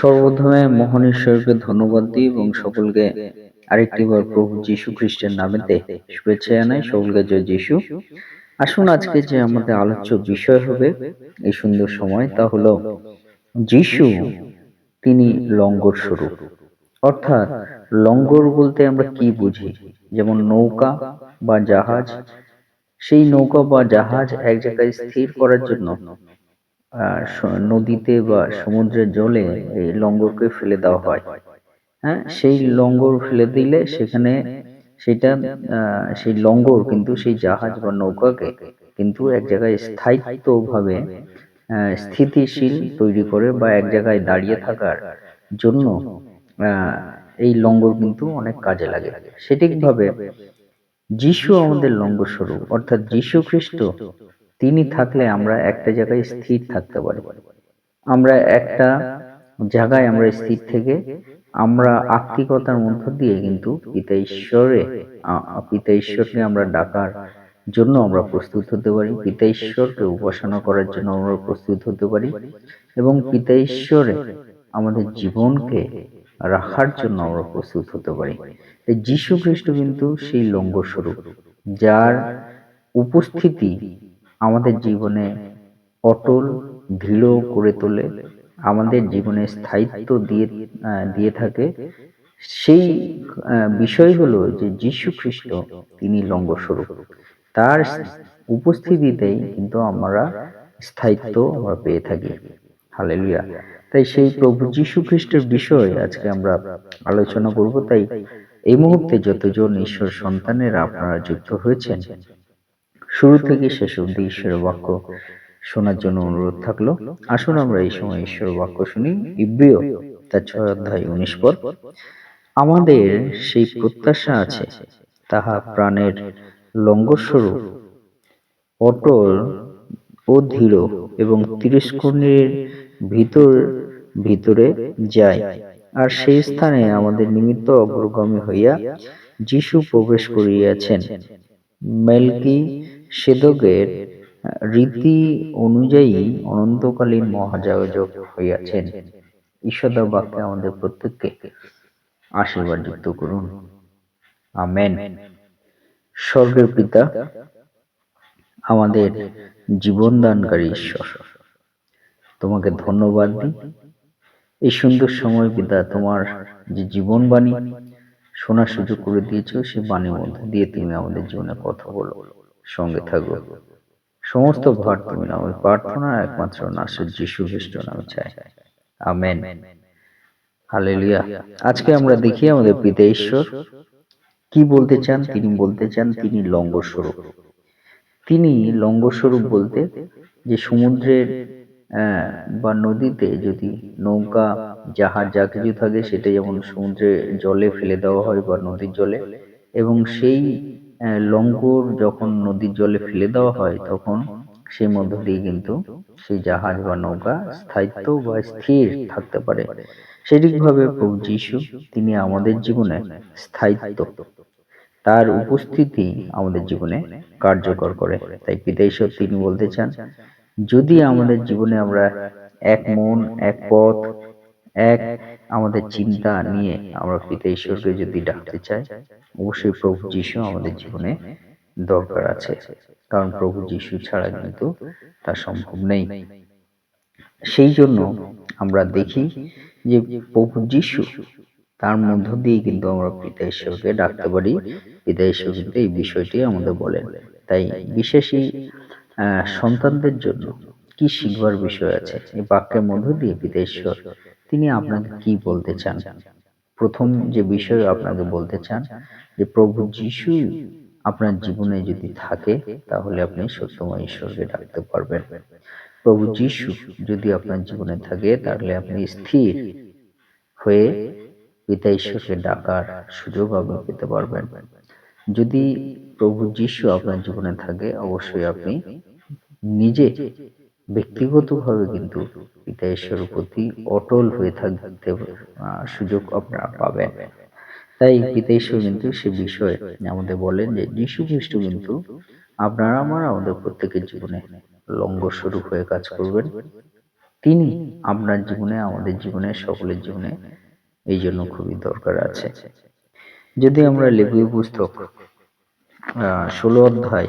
সর্বপ্রথমে মহান ঈশ্বরকে ধন্যবাদ দিই এবং সকলকে আরেকটিবার প্রভু যীশু খ্রিস্টের নামেতে শুভেচ্ছা জানাই। সকলকে জয় যীশু। আসুন আজকে যে আমাদের আলোচ্য বিষয় হবে এই সুন্দর সময়, তা হলো যীশু, তিনি লঙ্গর স্বরূপ। অর্থাৎ লঙ্গর বলতে আমরা কি বুঝি? যেমন নৌকা বা জাহাজ। সেই নৌকা বা জাহাজ এক জায়গায় স্থির করার জন্য নদীতে বা সমুদ্রের জলে এই লঙ্গরকে ফেলে দেওয়া হয়। হ্যাঁ সেই লঙ্গর ফেলে দিলে সেখানে সেটা, আহ, সেই লঙ্গর কিন্তু সেই জাহাজ বা নৌকাকে কিন্তু এক জায়গায় স্থায়িত্বভাবে স্থিতিশীল তৈরি করে বা এক জায়গায় দাঁড়িয়ে থাকার জন্য, আহ, এই লঙ্গর কিন্তু অনেক কাজে লাগে। সেটিকভাবে যিশু আমাদের লঙ্গর স্বরূপ, অর্থাৎ যিশু খ্রিস্ট তিনি থাকলে আমরা একটা জায়গায় স্থির থাকতে পারি আমরা একটা জায়গায় আমরা স্থির থেকে আমরা আত্মিকতার মধ্য দিয়ে কিন্তু পিতা ঈশ্বরে পিতা ঈশ্বরকে আমরা ডাকার জন্য আমরা প্রস্তুত হতে পারি, পিতা ঈশ্বরকে উপাসনা করার জন্য আমরা প্রস্তুত হতে পারি এবং পিতা ঈশ্বরে আমাদের জীবনকে রাখার জন্য আমরা প্রস্তুত হতে পারি। এই যীশু খ্রিস্ট কিন্তু সেই লঙ্গ স্বরূপ যার উপস্থিতি আমাদের জীবনে অটল, দৃঢ় করে তোলে, আমাদের জীবনে স্থায়িত্ব দিয়ে দিয়ে থাকে। সেই বিষয় হলো যে যীশু খ্রিস্ট তিনি লঙ্গস্বরূপ। তার উপস্থিতিতেই কিন্তু আমরা স্থায়িত্ব আমরা পেয়ে থাকি। হালেলুয়া। তাই সেই প্রভু যীশু খ্রিস্টের বিষয় আজকে আমরা আলোচনা করব। তাই এই মুহূর্তে যতজন ঈশ্বর সন্তানের আপনারা যুক্ত হয়েছেন শুরু থেকে শেষ অব্দি ঈশ্বরের বাক্য শোনার জন্য অনুরোধ থাকল। আসুন আমরা এই সময় ঈশ্বর বাক্য শুনি, ইব্রিয় তার ছয় অধ্যায় উনিশ পর আমাদের সেই প্রত্যাশা আছে, তাহা প্রাণের লঙ্গস্বরূপ, অটল ও ধীর এবং তিরস্কর্ণের ভিতর, ভিতরে যায়। আর সেই স্থানে আমাদের নিমিত্ত অগ্রগামী হইয়া যিশু প্রবেশ করিয়াছেন। মেলকি সেদকের রীতি অনুযায়ী অনন্তকালীন মহাজাগজক হইয়াছেন। ঈশ্বর বাক্যে আমাদের প্রত্যেককে আশীর্বাদ যুক্ত করুন। আমেন। স্বর্গের পিতা, আমাদের জীবন দানকারী ঈশ্বর, তোমাকে ধন্যবাদ দিই। এই সুন্দর সময় পিতা, তোমার যে জীবন বাণী শোনার সুযোগ করে দিয়েছ, সে বাণীর মধ্যে দিয়ে তুমি আমাদের জীবনে কথা বলো। সঙ্গে থাকো। সমস্ত ভার তুমি নাও প্রার্থনা একমাত্র নাসের যিশু খ্রিস্ট নামে চাই। আমেন। হালেলুয়া। আজকে আমরা দেখি আমাদের পিতা ঈশ্বর। কি বলতে চান? তিনি বলতে চান তিনি লঙ্গস্বরূপ। তিনি লঙ্গস্বরূপ বলতে যে সমুদ্রের বা নদীতে যদি নৌকা জাহাজ যা কিছু থাকে সেটা যেমন সমুদ্রে জলে ফেলে দেওয়া হয় বা নদীর জলে। এবং সেই লঙ্গর যখন নদীর জলে ফেলে দেওয়া হয় তখন সেই মধ্য দিয়ে কিন্তু সেই জাহাজ বা নৌকা স্থায়িত্ব বা স্থির থাকতে পারে। সেটিকভাবে প্রভু যিশু, তিনি আমাদের জীবনে স্থায়িত্ব। তার উপস্থিতি আমাদের জীবনে কার্যকর করে। তাই পিতা তিনি বলতে চান, যদি আমাদের জীবনে আমরা এক মন, এক পথ এক, আমাদের চিন্তা নিয়ে আমরা পিতা ঈশ্বরকে যদি ডাকতে চাই, অবশ্যই প্রভু যিশু আমাদের জীবনে দরকার আছে। কারণ প্রভু যিশু ছাড়া কিন্তু তা সম্ভব নেই। সেই জন্য আমরা দেখি যে প্রভু যিশু তার মধ্য দিয়ে কিন্তু আমরা পিতা ঈশ্বরকে ডাকতে পারি। পিতা ঈশ্বর কিন্তু এই বিষয়টি আমাদের বলেন। তাই বিশেষই সন্তানদের জন্য কি শিখবার বিষয় আছে? এই বাক্যের মধ্য দিয়ে পিতা ঈশ্বর তিনি আপনাকে কি বলতে চান? প্রথম যে বিষয় আপনাকে বলতে চান, যে প্রভু যিশু আপনার জীবনে যদি থাকে, তাহলে আপনি সত্যময় ঈশ্বরকে ডাকতে পারবেন। প্রভু যিশু যদি আপনার জীবনে থাকে, তাহলে আপনি স্থির হয়ে পিতা ঈশ্বরকে ডাকার সুযোগ আপনি পেতে পারবেন। যদি প্রভু যিশু আপনার জীবনে থাকে, অবশ্যই আপনি নিজে ব্যক্তিগতভাবে কিন্তু পিতা ঈশ্বরের প্রতি অটল হয়ে থাকতে সুযোগ আপনারা পাবেন। তাই পিতা ঈশ্বর কিন্তু সে বিষয়ে আমাদের বলেন যে, যীশু খ্রিস্ট কিন্তু আপনারা আমার, আমাদের প্রত্যেকের জীবনে লঙ্গ স্বরূপ হয়ে কাজ করবেন। তিনি আপনার জীবনে, আমাদের জীবনে, সকলের জীবনে এই জন্য খুবই দরকার আছে। যদি আমরা লেবুই পুস্তক ষোলো অধ্যায়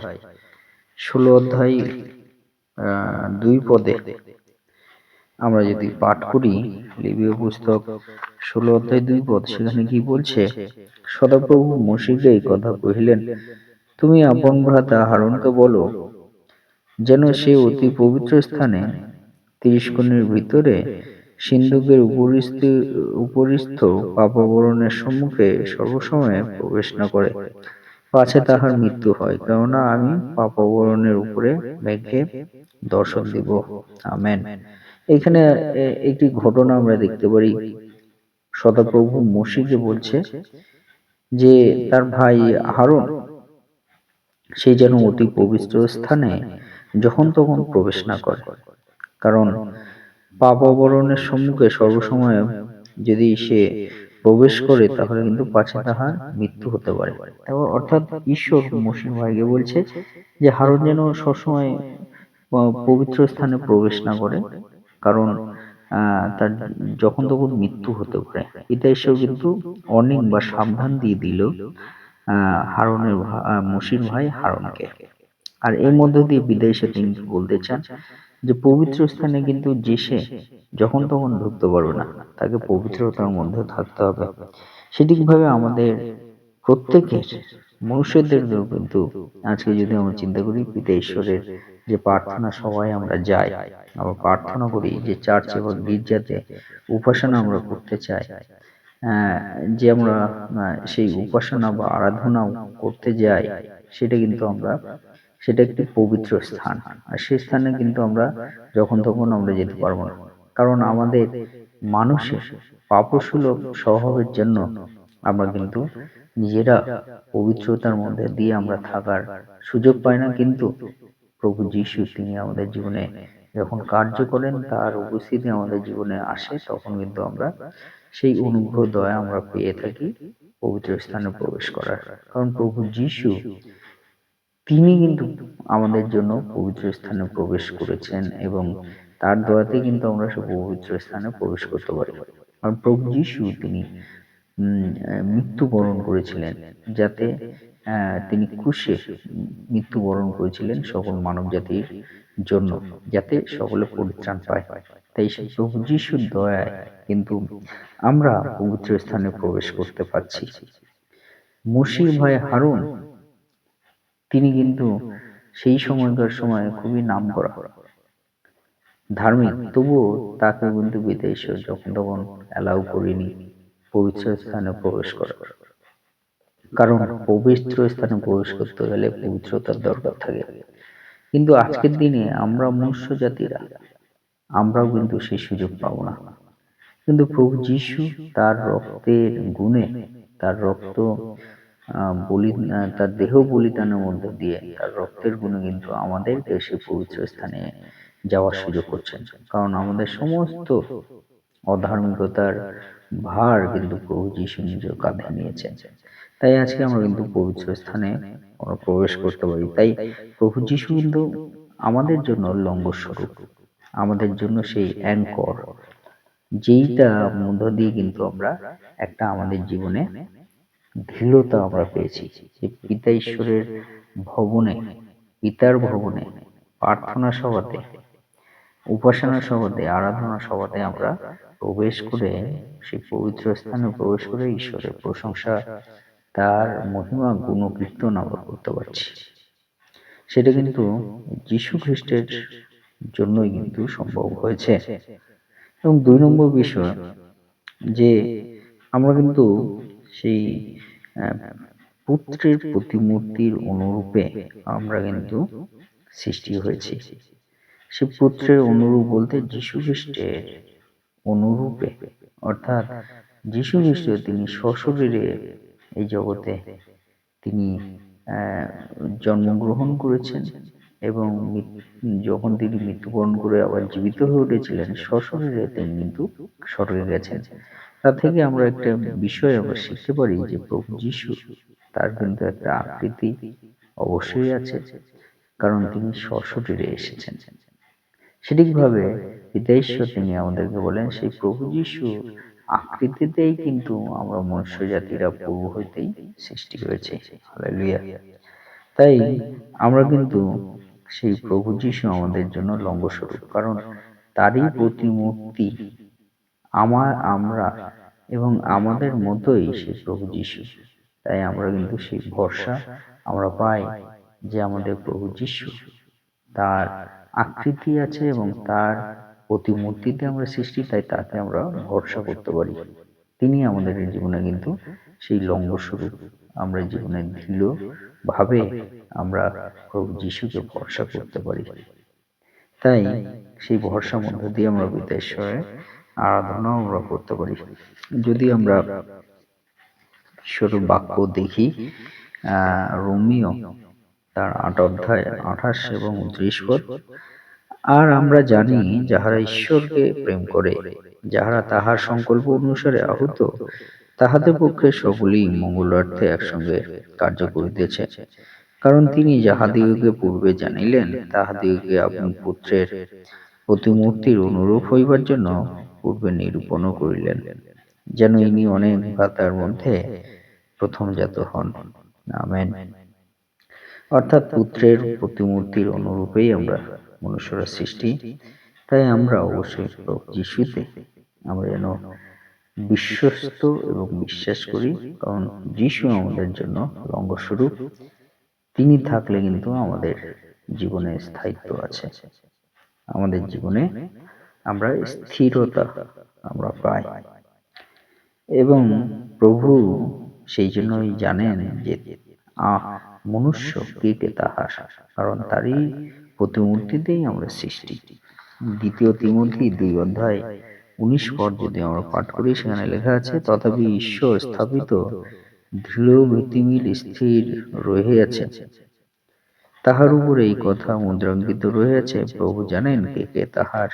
ষোলো অধ্যায় দুই পদে। আমরা যদি পাঠ করি, লিবীয় পুস্তক ষোলো অধ্যায় দুই পদ, সেখানে কি বলছে, সদাপ্রভু মসিকে এই কথা কহিলেন, তুমি আপন ভ্রাতা হারণকে বলো, যেন সে অতি পবিত্র স্থানে তিরিশ কোণের ভিতরে সিন্ধুকের উপরিস্থ উপরিস্থ পাপাবরণের সম্মুখে সর্বসময় প্রবেশ না করে। পাছে তাহার মৃত্যু হয়, কেননা আমি পাপাবরণের উপরে মেঘে দর্শন দিব। আমেন। এখানে একটি ঘটনা আমরা দেখতে পারি। সদাপ্রভু মসিকে বলছে যে, তার ভাই হারুন, সে যেন অতি পবিত্র স্থানে যখন তখন প্রবেশ না করে। কারণ পাপ অবরণের সম্মুখে সর্বসময় যদি সে প্রবেশ করে তাহলে কিন্তু পাছে তাহার মৃত্যু হতে পারে। এবং অর্থাৎ ঈশ্বর মুসলিম ভাইকে বলছে যে হারুন যেন সবসময় পবিত্র স্থানে প্রবেশ না করে। কারণ আহ, তার যখন তখন মৃত্যু হতে পারে। এটা ঈশ্বর কিন্তু অনেক বা সাবধান দিয়ে দিল আহ, হারুনের মুসির ভাই হারুনকে। আর এর মধ্য দিয়ে বিদেশে তিনি বলতে চান যে পবিত্র স্থানে কিন্তু যে সে যখন তখন ঢুকতে পারবে না। তাকে পবিত্রতার মধ্যে থাকতে হবে। সেটিকভাবে আমাদের প্রত্যেকের মনুষ্যদের কিন্তু আজকে যদি আমরা চিন্তা করি পিতা ঈশ্বরের যে প্রার্থনা সবাই আমরা যাই আমরা প্রার্থনা করি যে চার্চে বা গির্জাতে উপাসনা আমরা করতে চাই। আহ, যে আমরা সেই উপাসনা বা আরাধনা করতে যাই সেটা কিন্তু আমরা সেটা একটি পবিত্র স্থান। আর সেই স্থানে কিন্তু আমরা যখন তখন আমরা যেতে পারব না। কারণ আমাদের মানুষের পাপসুলভ স্বভাবের জন্য আমরা কিন্তু নিজেরা পবিত্রতার মধ্যে দিয়ে আমরা থাকার সুযোগ পাই না। কিন্তু প্রভু যিশু, তিনি আমাদের জীবনে যখন কার্য করেন, তার উপস্থিতি আমাদের জীবনে আসে, তখন কিন্তু আমরা সেই অনুগ্রহ, দয়া আমরা পেয়ে থাকি পবিত্র স্থানে প্রবেশ করার। কারণ প্রভু যিশু তিনি কিন্তু আমাদের জন্য পবিত্র স্থানে প্রবেশ করেছেন এবং তার দয়াতে কিন্তু আমরা সে পবিত্র স্থানে প্রবেশ করতে পারি। আর প্রভু যিশু তিনি মৃত্যুবরণ করেছিলেন যাতে তিনি ক্রুশে মৃত্যুবরণ করেছিলেন সকল মানব জাতির জন্য, যাতে সকলে পরিত্রাণ পায়। তাই সেই প্রভু যিশুর দয়ায় কিন্তু আমরা পবিত্র স্থানে প্রবেশ করতে পারছি। মুশির ভাই হারুন তিনি কিন্তু সেই সময়কার সময় খুবই নাম করা ধার্মিক, তবুও তাকে কিন্তু বিদেশে যখন তখন অ্যালাউ করিনি, পবিত্র স্থানে প্রবেশ করা কারণ পবিত্র স্থানে প্রবেশ করতে গেলে পবিত্রতার দরকার থাকে। কিন্তু আজকের দিনে আমরা মনুষ্য জাতিরা, আমরাও কিন্তু সেই সুযোগ পাবো না। কিন্তু প্রভু যিশু তার রক্তের গুণে, তার রক্ত বলি তার দেহ বলিদানের মধ্যে দিয়ে তার রক্তের গুণে কিন্তু আমাদেরকে সেই পবিত্র স্থানে যাওয়ার সুযোগ করছেন। কারণ আমাদের সমস্ত অধার্মিকতার ভার কিন্তু প্রভু যিশু নিজের কাঁধে নিয়েছেন। তাই আজকে আমরা কিন্তু পবিত্র স্থানে প্রবেশ করতে পারি। তাই প্রভু যিশু কিন্তু আমাদের জন্য লম্বর স্বরূপ, আমাদের জন্য সেই অ্যাঙ্কর, যেইটা মধ্য দিয়ে কিন্তু আমরা একটা আমাদের জীবনে দৃঢ়তা আমরা পেয়েছি যে পিতা ঈশ্বরের ভবনে, পিতার ভবনে প্রার্থনা সভাতে, উপাসনা সভাতে, আরাধনা সভাতে আমরা প্রবেশ করে সেই পবিত্র স্থানে প্রবেশ করে ঈশ্বরের প্রশংসা, তার মহিমা, গুণ কীর্তন আমরা করতে পারছি। সেটা কিন্তু যীশু খ্রিস্টের জন্যই কিন্তু সম্ভব হয়েছে। এবং দুই নম্বর বিষয় যে আমরা কিন্তু সেই পুত্রের প্রতিমূর্তির অনুরূপে আমরা কিন্তু সৃষ্টি হয়েছি। সে পুত্রের অনুরূপ বলতে যীশু খ্রিস্টের অনুরূপে, অর্থাৎ যীশু খ্রিস্ট তিনি সশরীরে এই জগতে তিনি জন্মগ্রহণ করেছেন এবং যখন তিনি মৃত্যুবরণ করে আবার জীবিত হয়ে উঠেছিলেন, সশরীরে তিনি কিন্তু স্বর্গে গেছেন। তা থেকে আমরা একটা বিষয় আমরা শিখতে পারি যে প্রভু যিশু তার কিন্তু একটা আকৃতি অবশ্যই আছে, কারণ তিনি সশরীরে এসেছেন। সঠিকভাবে পিতা ঈশ্বর তিনি আমাদেরকে বলেন, সেই প্রভু যিশু আকৃতিতেই কিন্তু আমরা মনুষ্য জাতিরা পূর্ব হইতেই সৃষ্টি হয়েছে। তাই আমরা কিন্তু সেই প্রভু যিশু আমাদের জন্য লম্বস্বরূপ, কারণ তারই প্রতিমূর্তি আমার আমরা এবং আমাদের মতোই সেই প্রভু যিশু। তাই আমরা কিন্তু সেই ভরসা আমরা পাই যে আমাদের প্রভু যিশু তার আকৃতি আছে এবং তার প্রতিমূর্তিতে আমরা সৃষ্টি তাই তাকে আমরা ভরসা করতে পারি। তিনি আমাদের জীবনে কিন্তু সেই লঙ্গস্বরূপ আমরা জীবনে দৃঢ় ভাবে আমরা প্রভু যিশুকে ভরসা করতে পারি। তাই সেই ভরসার মধ্য দিয়ে আমরা বিদেশ্বরের আরাধনা আমরা করতে পারি। যদি আমরা ঈশ্বর বাক্য দেখি রোমিও তার আট অধ্যায় আঠাশ এবং উনত্রিশ পদ, আর আমরা জানি যাহারা ঈশ্বরকে প্রেম করে, যাহারা তাহার সংকল্প অনুসারে আহত, তাহাদের পক্ষে সকলেই মঙ্গলার্থে একসঙ্গে কার্য করিতেছে। কারণ তিনি যাহাদিগকে পূর্বে জানিলেন, তাহাদিগকে আপন পুত্রের প্রতিমূর্তির অনুরূপ হইবার জন্য পূর্বে নিরূপণও করিলেন। যেন ইনি অনেক ভাতার মধ্যে প্রথম জাত হন। আমেন। অর্থাৎ পুত্রের প্রতিমূর্তির অনুরূপেই আমরা মনুষ্যরা সৃষ্টি। তাই আমরা অবশ্যই যিশুতে আমরা যেন বিশ্বস্ত এবং বিশ্বাস করি। কারণ যিশু আমাদের জন্য লঙ্গস্বরূপ তিনি থাকলে কিন্তু আমাদের জীবনে স্থায়িত্ব আছে। আমাদের জীবনে আমরা স্থিরতা আমরা পাই। এবং প্রভু সেই জন্যই জানেন যে মনুষ্য কে কে তাহার? কারণ তারই প্রতিমূর্তিতেই আমরা সৃষ্টি। দ্বিতীয় তিমূর্তি দুই অধ্যায় উনিশ পদ যদি আমরা পাঠ করি সেখানে লেখা আছে তথাপি ঈশ্বর স্থাপিত দৃঢ় ভিত্তিমিল স্থির রহিয়াছে। তাহার উপরে এই কথা মুদ্রাঙ্কিত রহিয়াছে প্রভু জানেন কে কে তাহার?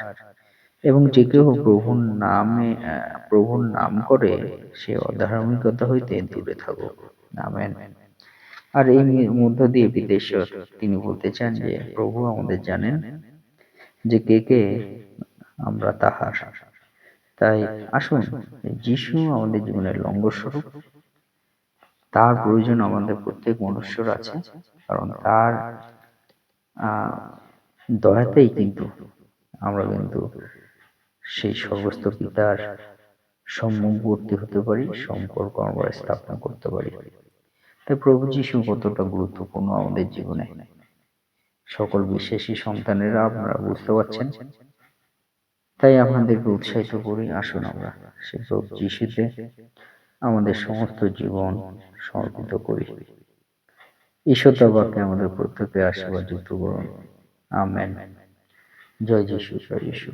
এবং যে কেহ প্রভুর নামে প্রভুর নাম করে সে অধার্মিকতা হইতে দূরে থাকুক। আমেন। আর এই মধ্য দিয়ে বিদেশ্বর তিনি বলতে চান যে প্রভু আমাদের জানেন যে কে কে আমরা তাহার। তাই আসুন যিশু আমাদের জীবনের লঙ্গস্বরূপ তার প্রয়োজন আমাদের প্রত্যেক মনুষ্যর আছে কারণ তার দয়াতেই কিন্তু আমরা কিন্তু সেই সর্বস্ত পিতার সম্মুখবর্তী হতে পারি, সম্পর্ক আমরা স্থাপন করতে পারি। তাই প্রভু যিশু কতটা গুরুত্বপূর্ণ আমাদের জীবনে। সকল বিশ্বাসী সন্তানেরা আপনারা বুঝতে পারছেন। তাই আপনাদেরকে উৎসাহিত করি, আসুন আমরা সেই প্রভু যিশুতে আমাদের সমস্ত জীবন সমর্পিত করি। ঈশ্বর বাক্যে আমাদের প্রত্যেকে আশীর্বাদ যুক্ত করুন। আমেন। জয় যিশু জয় যিশু।